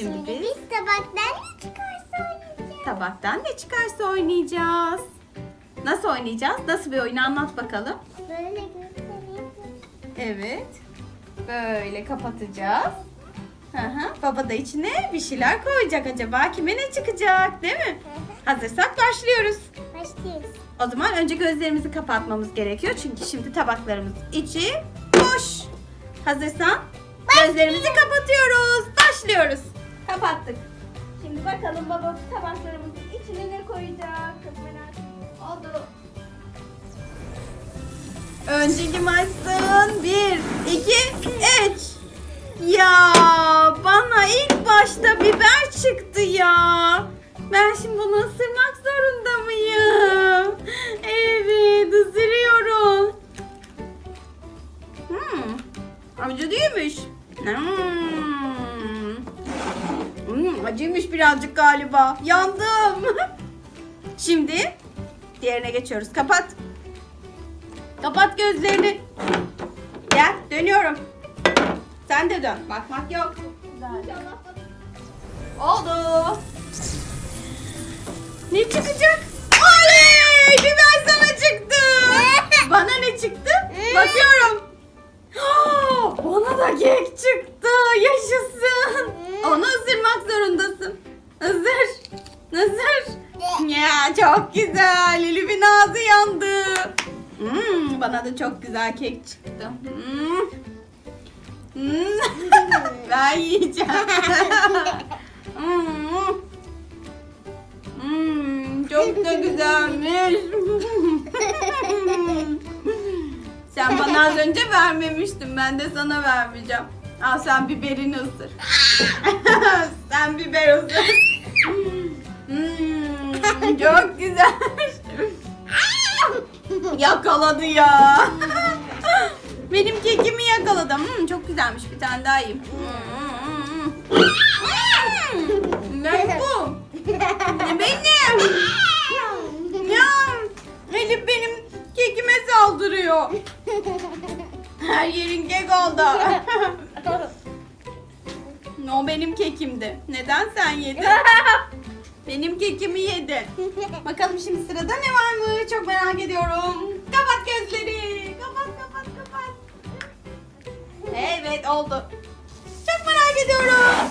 Şimdi Şimdi biz biz tabaktan ne çıkarsa oynayacağız. tabaktan ne çıkarsa oynayacağız. Nasıl oynayacağız? Nasıl bir oyun anlat bakalım. Böyle göstereyim. Evet. Böyle kapatacağız. Hı hı. Baba da içine bir şeyler koyacak acaba. Kime ne çıkacak değil mi? Hazırsak başlıyoruz. Başlıyoruz. O zaman önce gözlerimizi kapatmamız gerekiyor. Çünkü şimdi tabaklarımız içi boş. Hazırsan gözlerimizi kapatıyoruz. Başlıyoruz. Kapattık. Şimdi bakalım baba tabaklarımızın içine ne koyacak? Çok merak oldu. Önce kim açsın? Bir, iki, üç. Ya bana ilk başta biber çıktı ya. Ben şimdi bunu ısırmak zorunda mıyım? Evet ısırıyorum. Hmm. Acı değilmiş. Hmm. Acıymış birazcık galiba. Yandım. Şimdi diğerine geçiyoruz. Kapat. Kapat gözlerini. Gel dönüyorum. Sen de dön. Bakmak yok. Oldu. Ne çıkacak? Oley! Biber sana çıktı. Bana ne çıktı? Bakıyorum. Bana da kek çıktı. Yaşasın. Onu ısırmak. Isır. Isır. Ya çok güzel. Elif'in ağzı yandı. Hmm, bana da çok güzel kek çıktı. Hmm. Hmm. ben yiyeceğim. Hmm. Hmm, çok da güzelmiş. sen bana az önce vermemiştin. Ben de sana vermeyeceğim. Al sen biberini ısır. sen biber ısır. Çok güzel. Yakaladı ya. Benim kekimi yakaladı. Hmm, çok güzelmiş. Bir tane daha yiyeyim. Hmm. Ne bu? Ne benim? Ya Elif benim kekime saldırıyor. Her yerin kek oldu. o benim kekimdi. Neden sen yedin? Benim kekimi yedi. Bakalım şimdi sırada ne var mı? Çok merak ediyorum. Kapat gözleri. Kapat kapat kapat. Evet oldu. Çok merak ediyorum.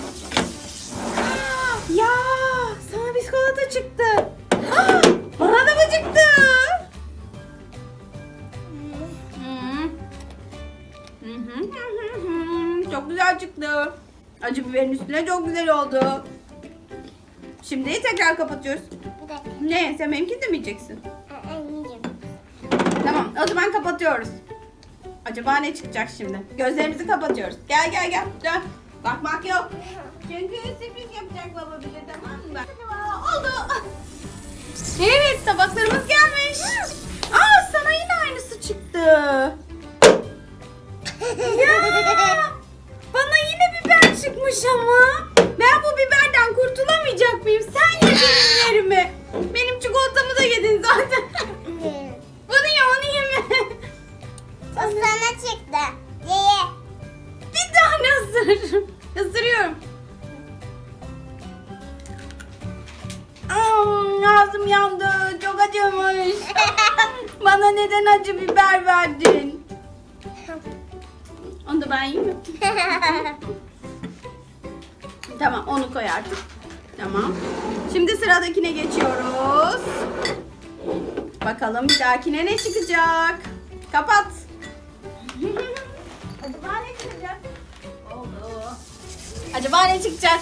Ya sana biskolata çıktı. Aa, Bana da mı çıktı? Çok güzel çıktı. Acı biberin üstüne çok güzel oldu. Şimdi tekrar kapatıyoruz. Bir dakika. Ne? Sen benimkini de mi yiyeceksin? Aa, yiyeceğim. Tamam o zaman kapatıyoruz. Acaba ne çıkacak şimdi? Gözlerimizi kapatıyoruz. Gel gel gel. Dön. Bakmak yok. Çünkü sürpriz yapacak baba bize tamam mı? Acaba oldu. Evet tabaklarımız gelmiş. Aa sana yine aynısı çıktı. Ya bana yine biber çıkmış ama. Kurtulamayacak mıyım? Sen ye benim yerime. Benim çikolatamı da yedin zaten. Bunu ye onu yeme. O sana çıktı. Ye ye. Bir tane ısır. Isırıyorum. Aa, ağzım yandı. Çok acımış. Bana neden acı biber verdin? Onu da ben yiyeyim mi? Tamam onu koy artık. Tamam. Şimdi sıradakine geçiyoruz. Bakalım bir dahakine ne çıkacak? Kapat. Acaba ne çıkacak? Oldu. Acaba ne çıkacak?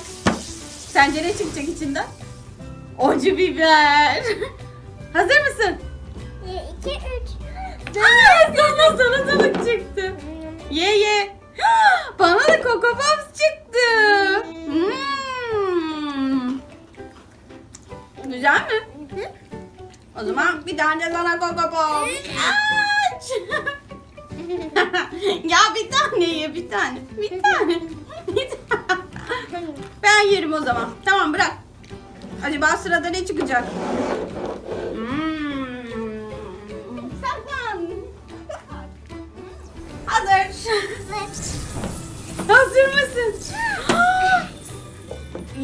Sence ne çıkacak içinden? Acı biber. Hazır mısın? Bir, iki, üç. Aa, sana salatalık çıktı. Ye ye. Bana da Coco Pops çıktı. Hmm. Güzel mi? O zaman bir tane de sana Coco Pops. Aç. ya bir tane ye bir tane. Bir tane. Bir tane. Ben yerim o zaman. Tamam bırak. Acaba sırada ne çıkacak? Hmm. Saklan. Hazır. Hazır mısın?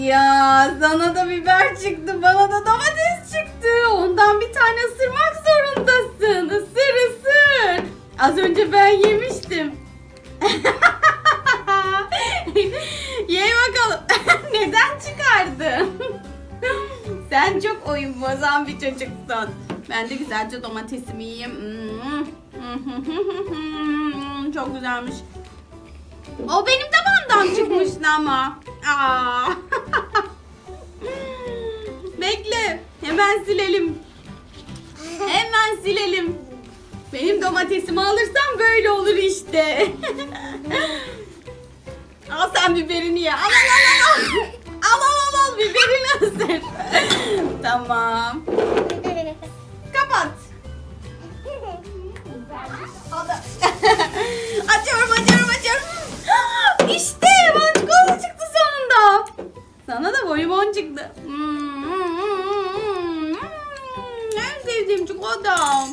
Ya sana da biber çıktı, bana da domates çıktı. Ondan bir tane ısırmak zorundasın. Isır ısır. Az önce ben yemiştim. Ye bakalım. Neden çıkardın? Sen çok oyun bozan bir çocuksun. Ben de güzelce domatesimi yiyeyim. Hmm. Çok güzelmiş. O benim tabağımdan çıkmıştı ama. Aa. Hemen silelim. Hemen silelim. Benim domatesimi alırsam böyle olur işte. al sen biberini ye. Al al al al. Al al al al biberini ısır. tamam. Kapat. Açıyorum açıyorum açıyorum. işte çikolata çıktı sonunda. Sana da bonibon çıktı. Hmm, En sevdiğim çikolata.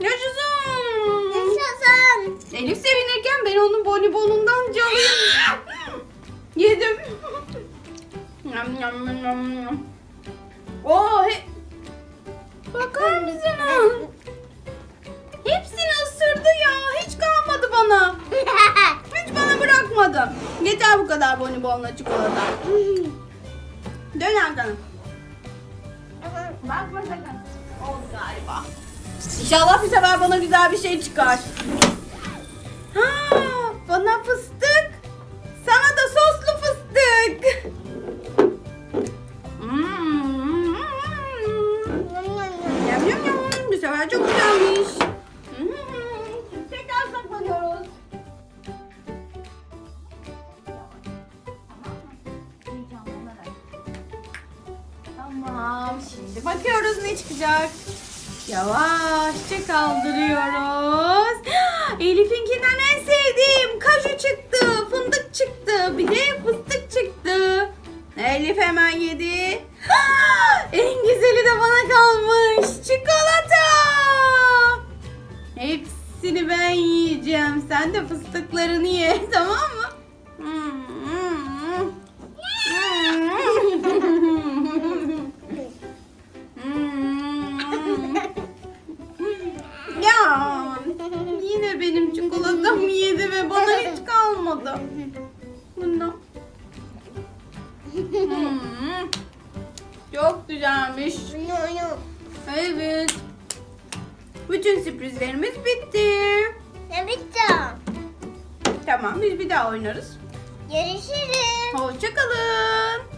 Yaşasın. Yaşasın. Elif sevinirken ben onun bonibonundan çalayım. Yedim. Yam yam yam yam yam. Oo, he... Bakar mısınız? Hepsini ısırdı ya. Hiç kalmadı bana. Hiç bana bırakmadı. Yeter bu kadar bonibonla çikolata. Dön arkanı. Bakma sakın. Galiba. İnşallah bir sefer bana güzel bir şey çıkar. Ha, bana fıstık. Tamam. Şimdi bakıyoruz ne çıkacak. Yavaşça kaldırıyoruz. Elif'inkinden en sevdiğim kaju çıktı, fındık çıktı, bir de fıstık çıktı. Elif hemen yedi. En güzeli de bana kalmış. Çikolata. Hepsini ben yiyeceğim. Sen de fıstıklarını ye, tamam mı? Ya Çok güzelmiş. Evet. Bütün sürprizlerimiz bitti. Ne bitti? Tamam biz bir daha oynarız. Görüşürüz. Hoşçakalın.